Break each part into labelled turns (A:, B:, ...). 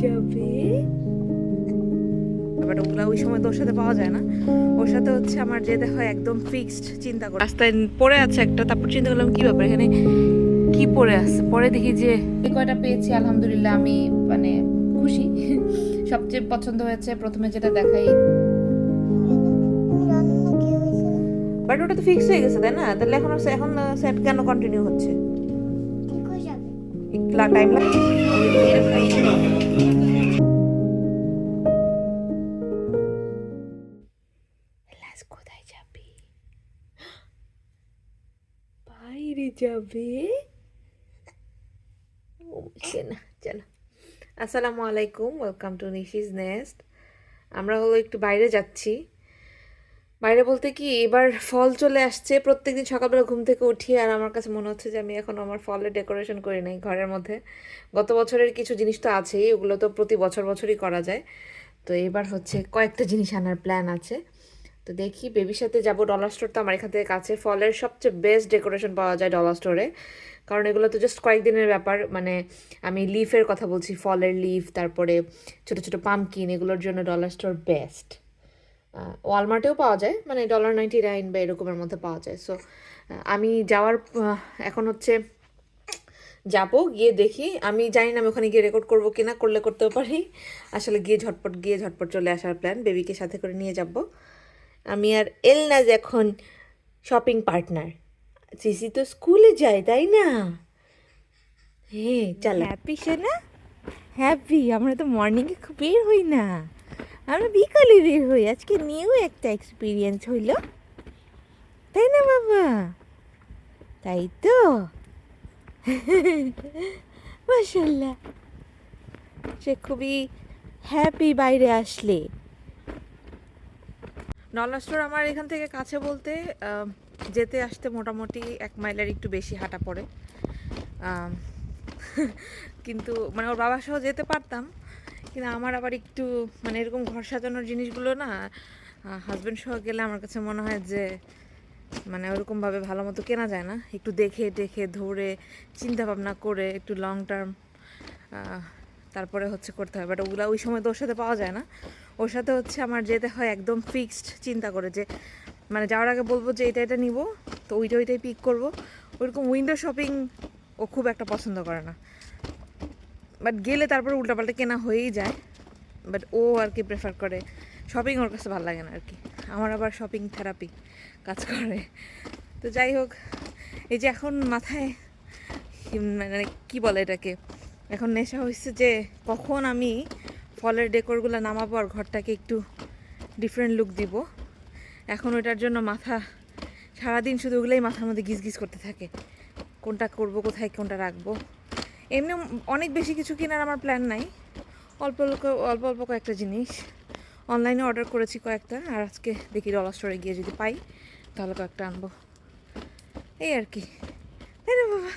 A: যাবে? বাট ওগুলা ওই সময় তো ওর সাথে পাওয়া যায় না। ওর সাথে হচ্ছে আমার যেতে হয় একদম ফিক্সড চিন্তা করে। রাস্তায় পড়ে আছে একটা তারপর চিন্তা করলাম কি ব্যাপার এখানে কি পড়ে আছে? পরে দেখি যে
B: এই কয়টা পেয়েছি আলহামদুলিল্লাহ আমি মানে খুশি। সবচেয়ে পছন্দ হয়েছে প্রথমে যেটা দেখাই।
A: বাট ওটা তো ফিক্স হয়ে গেছে তাই না? তাহলে এখন এখন সেট কেন কন্টিনিউ হচ্ছে? টাইম লাগে লাস কোথায় যাবে বাইরে যাবে না চলো আসসালামু আলাইকুম ওয়েলকাম টু নিশিস নেস্ট আমরা হলো একটু বাইরে যাচ্ছি বাইরে বলতে কি, এবার ফল চলে আসছে। প্রত্যেকদিন সকালবেলা ঘুম থেকে উঠি আর আমার কাছে মনে হচ্ছে যে আমি এখন আমার ফলের ডেকোরেশন করি নাই ঘরের মধ্যে। গত বছরের কিছু জিনিস তো আছেই, ওগুলো তো প্রতি বছর বছরই করা যায়। তো এবার হচ্ছে কয়েকটা জিনিস আনার প্ল্যান আছে। তো দেখি বেবির সাথে যাব ডলার স্টোর তো আমার এখান থেকে কাছে। ফলের সবচেয়ে বেস্ট ডেকোরেশন পাওয়া যায় ডলার স্টোরে কারণ এগুলো তো জাস্ট কয়েকদিনের ব্যাপার। মানে আমি লিফের কথা বলছি ফলের লিফ তারপরে ছোট ছোট পামকিন এগুলোর জন্য ডলার স্টোর বেস্ট ওয়ালমার্টেও পাওয়া যায় মানে ডলার নাইনটি নাইন বা এরকমের মধ্যে পাওয়া যায়। সো আমি যাওয়ার এখন হচ্ছে যাব, গিয়ে দেখি। আমি জানি না আমি ওখানে গিয়ে রেকর্ড করব কিনা, করলে করতেও পারি। আসলে গিয়ে ঝটপট গিয়ে ঝটপট চলে আসার প্ল্যান বেবিকে সাথে করে নিয়ে যাব। আমি আর এল এলনাজ এখন শপিং পার্টনার সিসি তো স্কুলে যায়, তাই না? হ্যাঁ চল। হ্যাপি সে না হ্যাপি আমরা তো মর্নিংয়ে খুব বের হই না। আমরা বিকালে বের হই। আজকে নিউ একটা এক্সপিরিয়েন্স হইল। তাই না, বাবা? তাই তো? মাসাল্লাহ সে খুবই হ্যাপি বাইরে আসলে। নলা স্টোর আমার এখান থেকে কাছে বলতে যেতে আসতে মোটামুটি এক মাইলের একটু বেশি হাঁটা পড়ে। কিন্তু মানে ওর বাবা সহ যেতে পারতাম। কিন্তু আমার আবার একটু মানে এরকম ঘর সাজানোর জিনিসগুলো না হাজব্যান্ড সহ গেলে আমার কাছে মনে হয় যে মানে ওরকমভাবে ভালো মতো কেনা যায় না। একটু দেখে দেখে ধরে চিন্তা ভাবনা করে, একটু লং টার্ম তারপরে হচ্ছে করতে হয়। বাট ওগুলো ওই সময় তো ওর সাথে পাওয়া যায় না। ওর সাথে হচ্ছে আমার যেতে হয় একদম ফিক্সড চিন্তা করে যে মানে যাওয়ার আগে বলব যে এটা এটা নিব, তো ওইটা, ওইটাই পিক করব। ওইরকম উইন্ডো শপিং ও খুব একটা পছন্দ করে না। বাট গেলে তারপর উল্টাপাল্টা কেনা হয়েই যায়। বাট ও আর কি প্রেফার করে। শপিং ওর কাছে ভালো লাগে না আর কি। আমার আবার শপিং থেরাপি কাজ করে। তো যাই হোক, এই যে এখন মাথায় মানে কি বলে এটাকে? এখন নেশা হয়েছে যে কখন আমি ফলের ডেকোরগুলো নামাবো আর ঘরটাকে একটু ডিফারেন্ট লুক দিব। এখন ওটার জন্য মাথা, সারাদিন শুধু ওগুলোই মাথার মধ্যে গিজ গিজ করতে থাকে। কোনটা করব, কোথায় কোনটা রাখব? এমনি অনেক বেশি কিছু কেনার আমার প্ল্যান নাই। অল্প অল্প অল্প অল্প কয়েকটা জিনিস। অনলাইনে অর্ডার করেছি কয়েকটা, আর আজকে দেখি ডলার স্টোরে গিয়ে যদি পাই, তাহলে কয়েকটা আনব। এই আর কি। তাই না বাবা।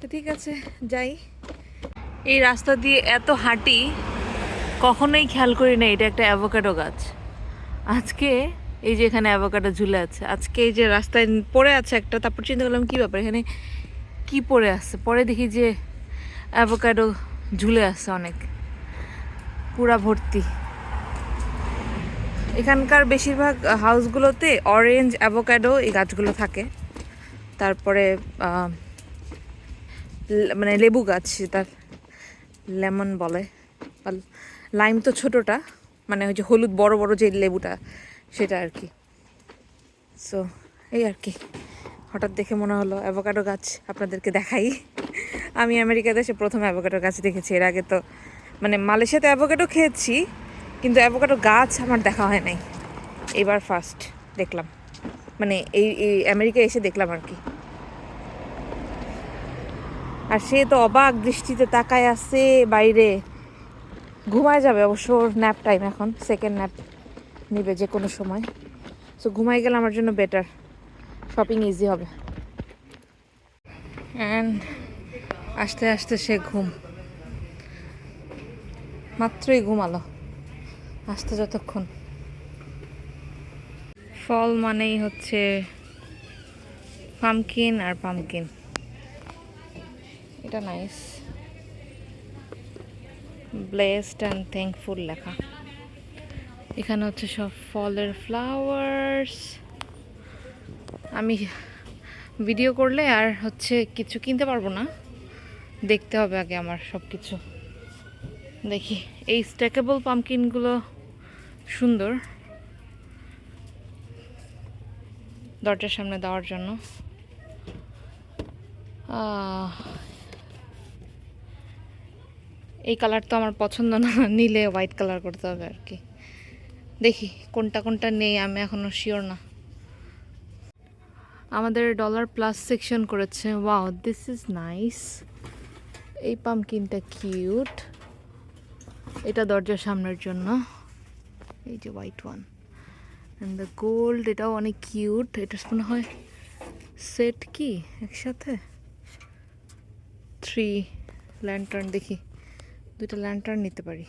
A: তো ঠিক আছে, যাই। এই রাস্তা দিয়ে এত হাঁটি, কখনোই খেয়াল করি না এটা একটা অ্যাভোকাডো গাছ। আজকে এই যে এখানে অ্যাভোকাডো ঝুলে আছে, আজকে এই যে রাস্তায় পড়ে আছে একটা, তারপর চিন্তা করলাম কী ব্যাপার, এখানে কি পড়ে আছে? পরে দেখি যে অ্যাভোকাডো ঝুলে আছে অনেক। পুরা ভর্তি। এখানকার বেশিরভাগ হাউসগুলোতে অরেঞ্জ অ্যাভোকাডো এই গাছগুলো থাকে। তারপরে মানে লেবু গাছ তার লেমন বলে। লাইম তো ছোটোটা মানে ওই যে হলুদ বড় বড় যে লেবুটা, সেটা আর কি। সো এই আর কি। হঠাৎ দেখে মনে হলো অ্যাভোকাডো গাছ আপনাদেরকে দেখাই। আমি আমেরিকাতে এসে প্রথম অ্যাভোকাডো গাছ দেখেছি, এর আগে তো মানে মালয়েশিয়াতে অ্যাভোকাডো খেয়েছি, কিন্তু অ্যাভোকাডো গাছ আমার দেখা হয় নাই। এবার ফার্স্ট দেখলাম। মানে এই এই আমেরিকা এসে দেখলাম আর কি। আর সে তো অবাক দৃষ্টিতে তাকায় আছে বাইরে। ঘুমায় যাবে অবশ্য ন্যাপ টাইম এখন সেকেন্ড ন্যাপ নেবে যে কোনো সময়। সো ঘুমাই গেলে আমার জন্য বেটার শপিং ইজি হবে। অ্যান্ড আস্তে আস্তে সে ঘুম। মাত্রই ঘুমালো। আসতে যতক্ষণ। ফল মানেই হচ্ছে পামকিন আর পামকিন এটা নাইস ব্লেসড অ্যান্ড থ্যাঙ্কফুল লেখা। এখানে হচ্ছে সব ফলের ফ্লাওয়ার্স আমি ভিডিও করলে আর হচ্ছে কিছু কিনতে পারব না। দেখতে হবে আগে আমার সব কিছু দেখি, এই স্ট্যাকেবল পামকিনগুলো সুন্দর। দরজার সামনে দেওয়ার জন্য। এই কালার তো আমার পছন্দ না, নিলে হোয়াইট কালার করতে হবে আর কি। দেখি কোনটা কোনটা নেই, আমি এখনও শিওর না। আমাদের ডলার প্লাস সেকশন করেছে। ওয়াও দিস ইজ নাইস এই পামকিনটা কিউট এটা দরজার সামনের জন্য। এই যে white one and the gold এটাও অনেক কিউট এটা মনে হয় সেট কি? একসাথে? থ্রি ল্যান্টার্ন দেখি। দুইটা ল্যান্টার্ন নিতে পারি।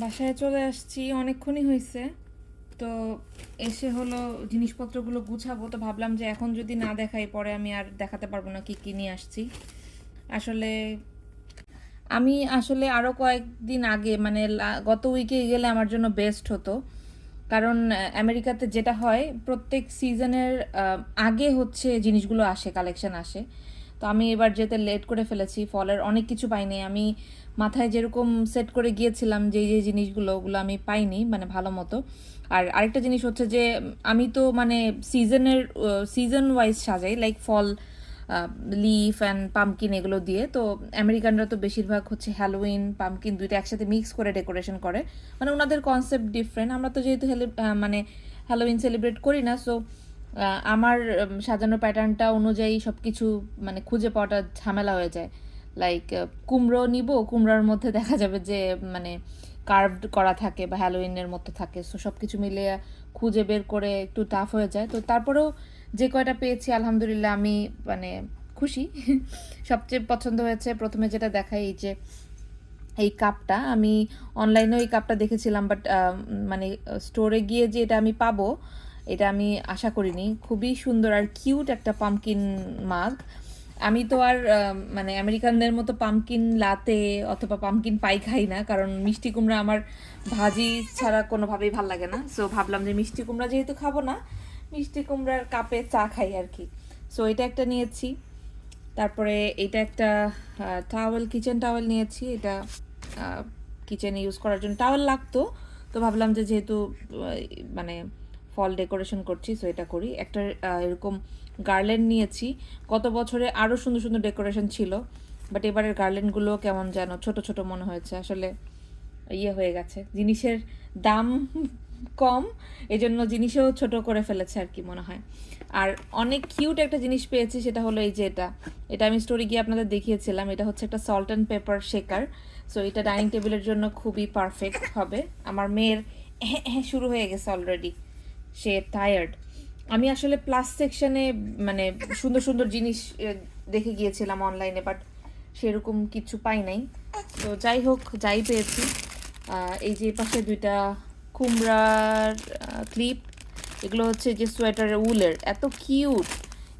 A: বাসায় চলে আসছি, অনেকক্ষণই হয়েছে তো এসে হলো জিনিসপত্রগুলো গুছাবো, তো ভাবলাম যে এখন যদি না দেখাই, পরে আমি আর দেখাতে পারব না কি কি নিয়ে আসছি। আসলে আমি আসলে আরও কয়েকদিন আগে মানে গত উইকে গেলে আমার জন্য বেস্ট হতো। কারণ আমেরিকাতে যেটা হয়, প্রত্যেক সিজনের আগে হচ্ছে জিনিসগুলো আসে কালেকশন আসে। তো আমি এবার যেতে লেট করে ফেলেছি, ফলের অনেক কিছু পাইনি। আমি মাথায় যেরকম সেট করে গিয়েছিলাম যে যে জিনিসগুলো, ওগুলো আমি পাইনি মানে ভালো মতো। আর আরেকটা জিনিস হচ্ছে যে আমি তো মানে সিজনের সিজন ওয়াইজ সাজাই like fall leaf and pumpkin এগুলো দিয়ে। তো আমেরিকানরা তো বেশিরভাগ হচ্ছে হ্যালোইন পামকিন দুইটা একসাথে মিক্স করে ডেকোরেশন করে। মানে ওনাদের কনসেপ্ট ডিফারেন্ট আমরা তো যেহেতু মানে হ্যালোউইন সেলিব্রেট করি না সো আমার উম, সাজানোর প্যাটার্নটা অনুযায়ী সব কিছু মানে খুঁজে পাওয়াটা ঝামেলা হয়ে যায়। লাইক কুমড়ো নিব কুমড়োর মধ্যে দেখা যাবে যে মানে কার্ভড করা থাকে বা হ্যালোইনের মতো থাকে। সো সব কিছু মিলিয়ে খুঁজে বের করে একটু টাফ হয়ে যায়। তো তারপরেও যে কয়টা পেয়েছি, আলহামদুলিল্লাহ আমি মানে খুশি। সবচেয়ে পছন্দ হয়েছে প্রথমে যেটা দেখাই এই যে, এই কাপটা আমি অনলাইনেও এই কাপটা দেখেছিলাম বাট মানে স্টোরে গিয়ে যে এটা আমি পাবো, এটা আমি আশা করিনি। খুবই সুন্দর আর কিউট একটা পামকিন মাগ আমি তো আর মানে আমেরিকানদের মতো পামকিন লাতে অথবা পামকিন পাই খাই না, কারণ মিষ্টি কুমড়া আমার ভাজি ছাড়া কোনোভাবেই ভালো লাগে না। সো ভাবলাম যে মিষ্টি কুমড়া যেহেতু খাব না, মিষ্টি কুমড়ার কাপে চা খাই আর কি। সো এটা একটা নিয়েছি। তারপরে এটা একটা টাওয়েল কিচেন টাওয়েল নিয়েছি। এটা কিচেনে ইউজ করার জন্য টাওয়েল লাগতো। তো ভাবলাম যে যেহেতু মানে ফল ডেকোরেশন করছি সো এটা করি। একটা এরকম গার্ল্যান্ড নিয়েছি। গত বছরে আরও সুন্দর সুন্দর ডেকোরেশন ছিল বাট এবারের গার্ল্যান্ডগুলো কেমন যেন ছোট ছোট মনে হয়েছে। আসলে ইয়ে হয়ে গেছে। জিনিসের দাম কম, এজন্য জিনিসও ছোট করে ফেলেছে আর কি মনে হয়। আর অনেক কিউট একটা জিনিস পেয়েছি, সেটা হলো এই যে এটা। এটা আমি স্টোরি গিয়ে আপনাদের দেখিয়েছিলাম। এটা হচ্ছে একটা salt and pepper shaker so এটা ডাইনিং টেবিলের জন্য খুবই পারফেক্ট হবে। আমার মেয়ের হ্যাঁ এহে শুরু হয়ে গেছে অলরেডি সে টায়ার্ড আমি আসলে প্লাস সেকশনে মানে সুন্দর সুন্দর জিনিস দেখে গিয়েছিলাম অনলাইনে বাট সেরকম কিছু পাই নাই। তো যাই হোক, যাই পেয়েছি। এই যে পাশে দুইটা কুমড়ার ক্লিপ এগুলো হচ্ছে যে সোয়েটারের উলের। এত কিউট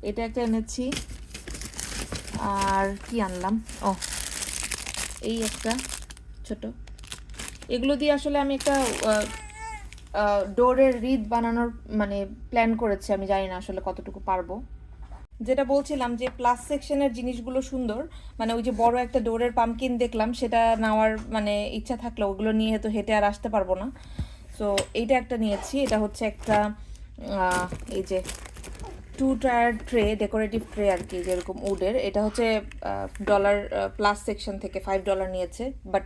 A: এটা একটা এনেছি। আর কি আনলাম? ও এই একটা ছোট। এগুলো দিয়ে আসলে আমি একটা ডোরের রিদ বানানোর মানে প্ল্যান করেছি। আমি জানি না আসলে কতটুকু পারব। যেটা বলছিলাম যে প্লাস সেকশনের জিনিসগুলো সুন্দর। মানে ওই যে বড় একটা ডোরের পামকিন দেখলাম, সেটা নেওয়ার মানে ইচ্ছা থাকলে। ওগুলো নিয়ে তো হেঁটে আর আসতে পারব না। সো এইটা একটা নিয়েছি। এটা হচ্ছে একটা এই যে two tier tray decorative tray আর কি, যেরকম উডের। এটা হচ্ছে ডলার প্লাস সেকশন থেকে ফাইভ ডলার নিয়েছে। বাট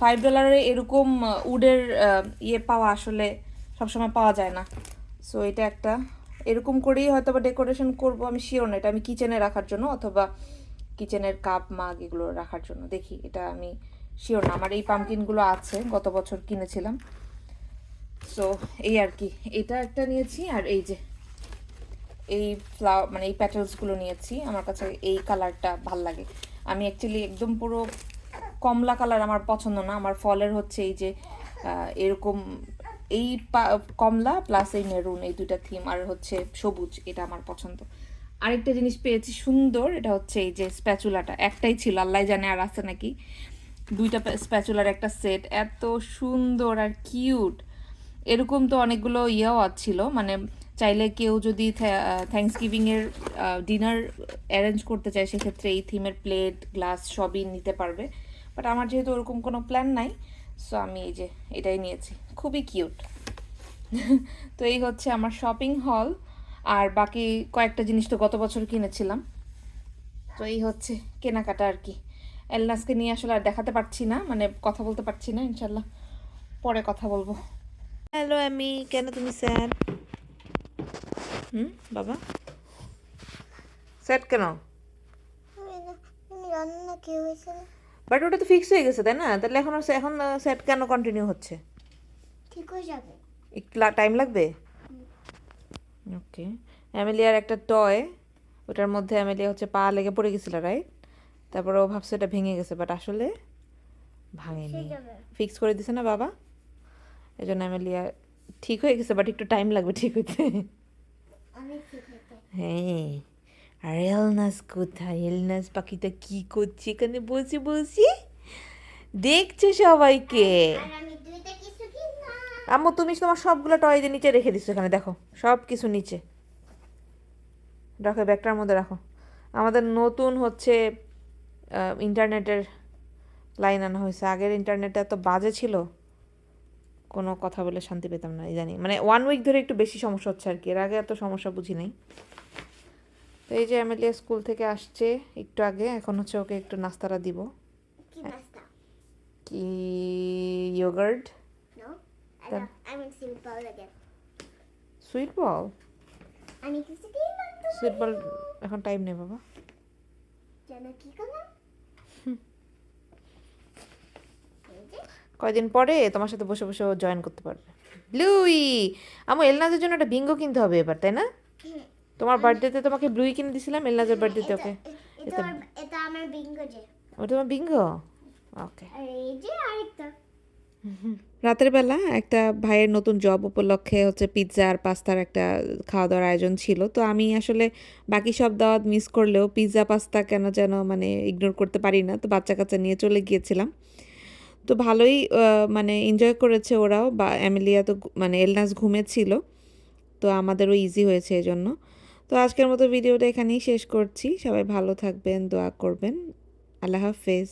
A: ফাইভ ডলারে এরকম উডের ইয়ে পাওয়া আসলে সবসময় পাওয়া যায় না। সো এটা একটা। এরকম করেই হয়তো বা ডেকোরেশন করব, আমি শিওর না। এটা আমি কিচেনে রাখার জন্য অথবা কিচেনের কাপ মাগ এগুলো রাখার জন্য। দেখি, এটা আমি শিওর না। আমার এই পামকিনগুলো আছে, গত বছর কিনেছিলাম। সো এই আর কি। এটা একটা নিয়েছি আর এই যে, এই ফ্লাওয়ার মানে এই প্যাটেলসগুলো নিয়েছি। আমার কাছে এই কালারটা ভালো লাগে। আমি অ্যাকচুয়ালি একদম পুরো কমলা কালার আমার পছন্দ না। আমার ফলের হচ্ছে এই যে এরকম এই কমলা প্লাস এই মেরুন এই দুইটা থিম আর হচ্ছে সবুজ, এটা আমার পছন্দ।
B: আরেকটা জিনিস পেয়েছি সুন্দর, এটা হচ্ছে এই যে স্প্যাচুলাটা একটাই ছিল, আল্লাহ জানে আর আছে নাকি। দুইটা স্প্যাচুলার একটা সেট এত সুন্দর আর কিউট এরকম তো অনেকগুলো ইয়েও ছিল মানে চাইলে কেউ যদি থ্যাংকস গিভিংয়ের ডিনার অ্যারেঞ্জ করতে চায়, সেক্ষেত্রে এই থিমের প্লেট গ্লাস সবই নিতে পারবে। বাট আমার যেহেতু ওরকম কোনো প্ল্যান নাই সো আমি এই যে এটাই নিয়েছি। খুবই কিউট তো এই হচ্ছে আমার শপিং হল আর বাকি কয়েকটা জিনিস তো গত বছর কিনেছিলাম। তো এই হচ্ছে কেনাকাটা আর কি। এলনাসকে নিয়ে আসলে আর দেখাতে পারছি না মানে কথা বলতে পারছি না ইনশাল্লাহ পরে কথা বলব।
A: হ্যালো আমি কেন তুমি স্যার? হুম বাবা? স্যার কেন?
C: আমি না- আমি জানি না। কি হয়েছিল
A: বাট ওটা তো ফিক্স হয়ে গেছে তাই না? তাহলে এখন এখন সেট কেন কন্টিনিউ হচ্ছে?
C: ঠিক হয়ে যাবে।
A: একটু টাইম লাগবে? ওকে অ্যামেলিয়ার একটা টয় ওটার মধ্যে অ্যামেলিয়া হচ্ছে পা লেগে পড়ে গেছিল রাইট তারপরে ও ভাবছে এটা ভেঙে গেছে বাট আসলে ভাঙেনি।
C: ঠিক
A: ফিক্স করে দিছে না বাবা? এই জন্য অ্যামেলিয়া ঠিক হয়ে গেছে বাট একটু টাইম লাগবে ঠিক হইতে। হ্যাঁ। আর এলনাস কোথায়? এলনাস পাখিটা কি করছে এখানে? বসে বসে। দেখছ সবাইকে
C: আর আমি দুইটা কিছু কিনলাম
A: আম্মু তুমি তোমার সবগুলো টয় দিয়ে নিচে রেখে দিচ্ছ এখানে দেখো সব কিছু নিচে রাখো ব্যাগটার মধ্যে রাখো। আমাদের নতুন হচ্ছে ইন্টারনেটের লাইন আনা হয়েছে। আগের ইন্টারনেটে এত বাজে ছিল কোনো কথা বলে শান্তি পেতাম না জানি মানে ওয়ান উইক ধরে একটু বেশি সমস্যা হচ্ছে আর কি এর আগে এত সমস্যা বুঝি নাই। তো এই যে এমএলএ স্কুল থেকে আসছে একটু আগে এখন হচ্ছে ওকে একটু নাস্তাটা দিব।
C: কি
A: yogurt
C: no
A: Then-
C: I mean simple again
A: sweet বল
C: আমি কিছু কিনলাম তো
A: সুইট বল এখন টাইম নেই বাবা।
C: কি করলাম?
A: কয়দিন পরে তোমার সাথে বসে বসে জয়েন করতে পারবে। ব্লুই আমার এলনাজের জন্য একটা বিঙ্গো কিনতে হবে এবার তাই না? তোমার বার্থডেতে তোমাকে ব্লুই কিনে দিছিলাম এলনাজের বার্থডেতে ওকে।
C: এটা আমার- বিঙ্গো যে।
A: ওটা তোমার বিঙ্গো ওকে
C: আর এই যে আরেকটা।
A: রাতের বেলা একটা ভাইয়ের নতুন জব উপলক্ষে হচ্ছে পিৎজা আর পাস্তার একটা খাওয়া দাওয়ার আয়োজন ছিল। তো আমি আসলে বাকি সব দাওয়াত মিস করলেও পিৎজা পাস্তা কেন যেন মানে ইগনোর করতে পারি না। তো বাচ্চা কাচ্চা নিয়ে চলে গিয়েছিলাম। তো ভালোই মানে এনজয় করেছে ওরাও। বা অ্যামেলিয়া তো মানে এলনাস ঘুমেছিল। তো আমাদেরও ইজি হয়েছে এই জন্য তো আজকের মতো ভিডিওটা এখানেই শেষ করছি। সবাই ভালো থাকবেন, দোয়া করবেন। আল্লাহ হাফেজ।